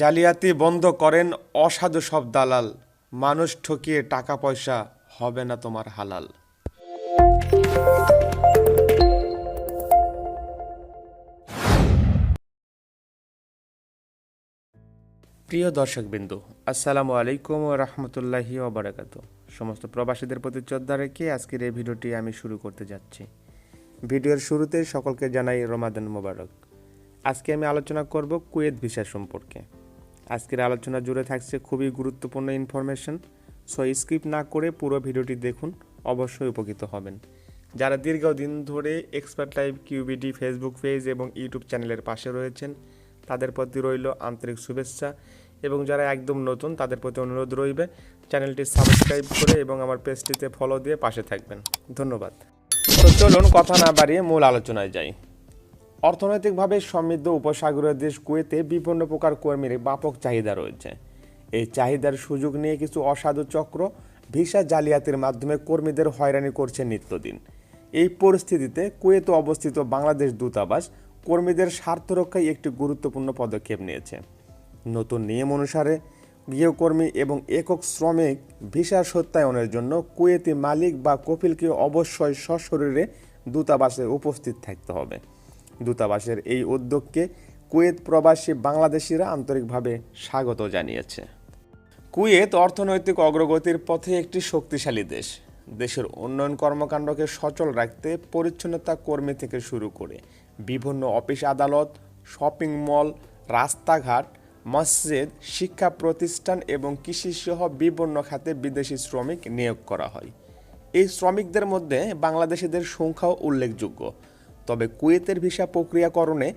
জালিয়াতি বন্ধ করেন অসাধু সব দালাল। মানুষ ঠকিয়ে টাকা পয়সা হবে না তোমার হালাল। প্রিয় দর্শকবিন্দু, আসসালামু আলাইকুম ও রহমতুল্লাহি ওবরাকাত সমস্ত প্রবাসীদের প্রতি শ্রদ্ধা রেখে আজকের এই ভিডিওটি আমি শুরু করতে যাচ্ছি। ভিডিওর শুরুতে সকলকে জানাই রমাদান মোবারক। আজকে আমি আলোচনা করব কুয়েত ভিসা সম্পর্কে। আজকের আলোচনা জুড়ে থাকছে খুবই গুরুত্বপূর্ণ ইনফরমেশন সো স্কিপ না করে পুরো ভিডিওটি দেখুন, অবশ্যই উপকৃত হবেন। যারা দীর্ঘদিন ধরে expert live QBD Facebook page এবং ইউটিউব চ্যানেলের পাশে রয়েছেন, তাদের প্রতি রইল আন্তরিক শুভেচ্ছা এবং যারা একদম নতুন, তাদের প্রতি অনুরোধ রইবে চ্যানেলটি সাবস্ক্রাইব করে এবং আমার পেজটিতে ফলো দিয়ে পাশে থাকবেন। ধন্যবাদ। তো চলুন কথা না বাড়িয়ে মূল আলোচনায় যাই। অর্থনৈতিকভাবে সমৃদ্ধ উপসাগরীয় দেশ কুয়েতে বিভিন্ন প্রকার কর্মীর ব্যাপক চাহিদা রয়েছে। এই চাহিদার সুযোগ নিয়ে কিছু অসাধু চক্র ভিসা জালিয়াতির মাধ্যমে কর্মীদের হয়রানি করছে নিত্যদিন। এই পরিস্থিতিতে কুয়েতে অবস্থিত বাংলাদেশ দূতাবাস কর্মীদের স্বার্থ রক্ষায় একটি গুরুত্বপূর্ণ পদক্ষেপ নিয়েছে। নতুন নিয়ম অনুসারে গৃহকর্মী এবং একক শ্রমিক ভিসা সত্যায়নের জন্য কুয়েতি মালিক বা কপিলকে অবশ্যই সশরীরে দূতাবাসে উপস্থিত থাকতে হবে। দূতাবাসের এই উদ্যোগকে কুয়েত প্রবাসী বাংলাদেশিরা আন্তরিকভাবে স্বাগত জানিয়েছে। কুয়েত অর্থনৈতিক অগ্রগতির পথে একটি শক্তিশালী দেশ। দেশের উন্নয়ন কর্মকাণ্ডকে সচল রাখতে পরিচ্ছন্নতা কর্মী থেকে শুরু করে বিভিন্ন অফিস আদালত, শপিং মল, রাস্তাঘাট, মসজিদ, শিক্ষা প্রতিষ্ঠান এবং কৃষিসহ বিভিন্ন খাতে বিদেশি শ্রমিক নিয়োগ করা হয়। এই শ্রমিকদের মধ্যে বাংলাদেশিদের সংখ্যাও উল্লেখযোগ্য। তবে কুয়েতের ভিসা প্রক্রিয়াকরণে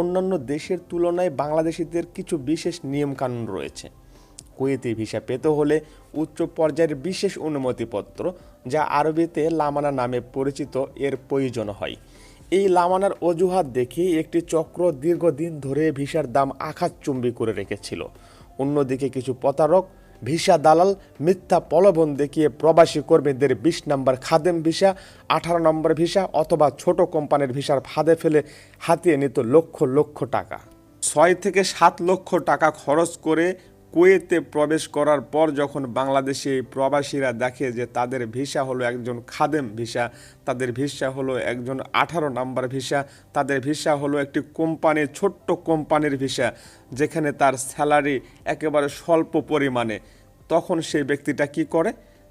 অন্যান্য দেশের তুলনায় বাংলাদেশিদের কিছু বিশেষ নিয়মকানুন রয়েছে। কুয়েতি ভিসা পেতে হলে উচ্চ পর্যায়ের বিশেষ অনুমতিপত্র, যা আরবিতে লামানা নামে পরিচিত এর প্রয়োজন হয়। এই লামানার অজুহাত দেখে একটি চক্র দীর্ঘদিন ধরে ভিসার দাম আঘাতচুম্বী করে রেখেছিল। অন্যদিকে কিছু প্রতারক ভিসা দালাল মিথ্যা প্রলোভন দেখিয়ে প্রবাসী কর্মীদের বিশ নম্বর খাদেম ভিসা, আঠারো নম্বর ভিসা অথবা ছোট কোম্পানির ভিসার ফাঁদে ফেলে হাতিয়ে নিত লক্ষ লক্ষ টাকা। ছয় থেকে সাত লক্ষ টাকা খরচ করে কুয়েতে প্রবেশ করার পর যখন বাংলাদেশে প্রবাসীরা দেখে যে তাদের ভিসা হলো একজন খাদেম ভিসা, তাদের ভিসা হলো একজন আঠারো নাম্বার ভিসা, তাদের ভিসা হলো একটি কোম্পানির ছোট্ট কোম্পানির ভিসা, যেখানে তার স্যালারি একেবারে স্বল্প পরিমাণে। তখন সেই ব্যক্তিটা কি করে?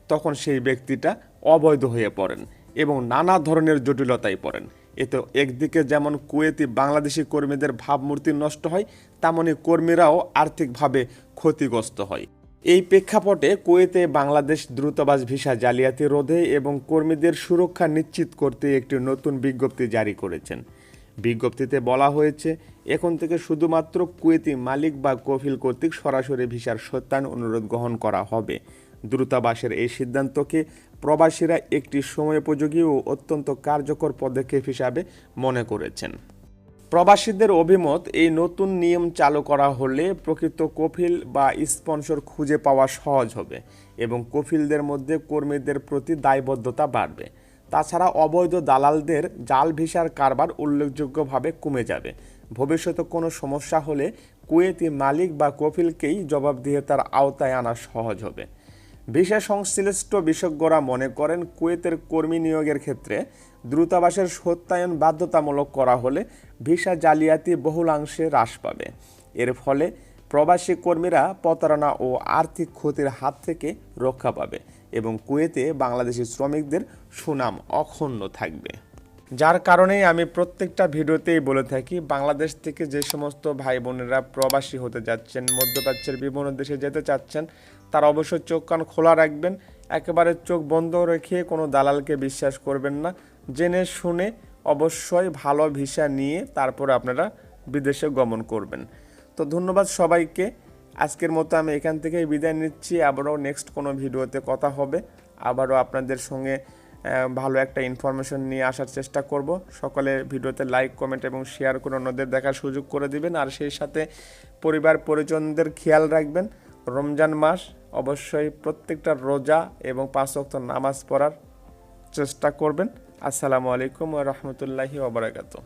তখন সেই ব্যক্তিটা অবৈধ হয়ে পড়েন এবং নানা ধরনের জটিলতায় পড়েন। এতে একদিকে যেমন কুয়েতি বাংলাদেশি কর্মীদের ভাবমূর্তি নষ্ট হয় তেমনই কর্মীরাও আর্থিকভাবে ক্ষতিগ্রস্ত হয়। এই প্রেক্ষাপটে কুয়েতে বাংলাদেশ দ্রুতবাস ভিসা জালিয়াতি রোধে এবং কর্মীদের সুরক্ষা নিশ্চিত করতে একটি নতুন বিজ্ঞপ্তি জারি করেছেন। বিজ্ঞপ্তিতে বলা হয়েছে, এখন থেকে শুধুমাত্র কুয়েতি মালিক বা কফিল কর্তৃক সরাসরি ভিসার সত্যায়ন অনুরোধ গ্রহণ করা হবে। দূতাবাসের এই সিদ্ধান্তকে প্রবাসীরা একটি সময়োপযোগী ও অত্যন্ত কার্যকর পদক্ষেপ হিসাবে মনে করেছেন। প্রবাসীদের অভিমত, এই নতুন নিয়ম চালু করা হলে প্রকৃত কফিল বা স্পন্সর খুঁজে পাওয়া সহজ হবে এবং কফিলদের মধ্যে কর্মীদের প্রতি দায়বদ্ধতা বাড়বে। তাছাড়া অবৈধ দালালদের জাল ভিসার কারবার উল্লেখযোগ্যভাবে কমে যাবে। ভবিষ্যতে কোনো সমস্যা হলে কুয়েতি মালিক বা কফিলকেই জবাবদিহিতার আওতায় আনা সহজ হবে। ভিসা সংশ্লিষ্ট বিশেষজ্ঞরা মনে করেন কুয়েতের কর্মী নিয়োগের ক্ষেত্রে দ্রুতাবাসের সত্যায়ন বাধ্যতামূলক করা হলে ভিসা জালিয়াতি বহুলাংশে হ্রাস পাবে। এর ফলে প্রবাসী কর্মীরা প্রতারণা ও আর্থিক ক্ষতির হাত থেকে রক্ষা পাবে এবং কুয়েতে বাংলাদেশি শ্রমিকদের সুনাম অক্ষুণ্ণ থাকবে। যার কারণেই আমি প্রত্যেকটা ভিডিওতেই বলে থাকি, বাংলাদেশ থেকে যে সমস্ত ভাই বোনেরা প্রবাসী হতে যাচ্ছেন, মধ্যপ্রাচ্যের বিভিন্ন দেশে যেতে চাচ্ছেন, তারা অবশ্যই চোখ কান খোলা রাখবেন। একেবারে চোখ বন্ধ রেখে কোনো দালালকে বিশ্বাস করবেন না। জেনে শুনে অবশ্যই ভালো ভিসা নিয়ে তারপর আপনারা বিদেশে গমন করবেন। তো ধন্যবাদ সবাইকে। আজকের মতো আমি এখান থেকেই বিদায় নিচ্ছি। আবারও নেক্সট কোনো ভিডিওতে কথা হবে। আবারও আপনাদের সঙ্গে ভালো একটা ইনফরমেশন নিয়ে আসার চেষ্টা করব। সকলে ভিডিওতে লাইক কমেন্ট এবং শেয়ার করে অন্যদের দেখার সুযোগ করে দিবেন। আর সেই সাথে পরিবার পরিজনদের খেয়াল রাখবেন, রমজান মাস অবশ্যই প্রত্যেকটা রোজা এবং পাঁচ অক্ত নামাজ পড়ার চেষ্টা করবেন। আসসালামু আলাইকুম রহমতুল্লাহি ওবরাকাতু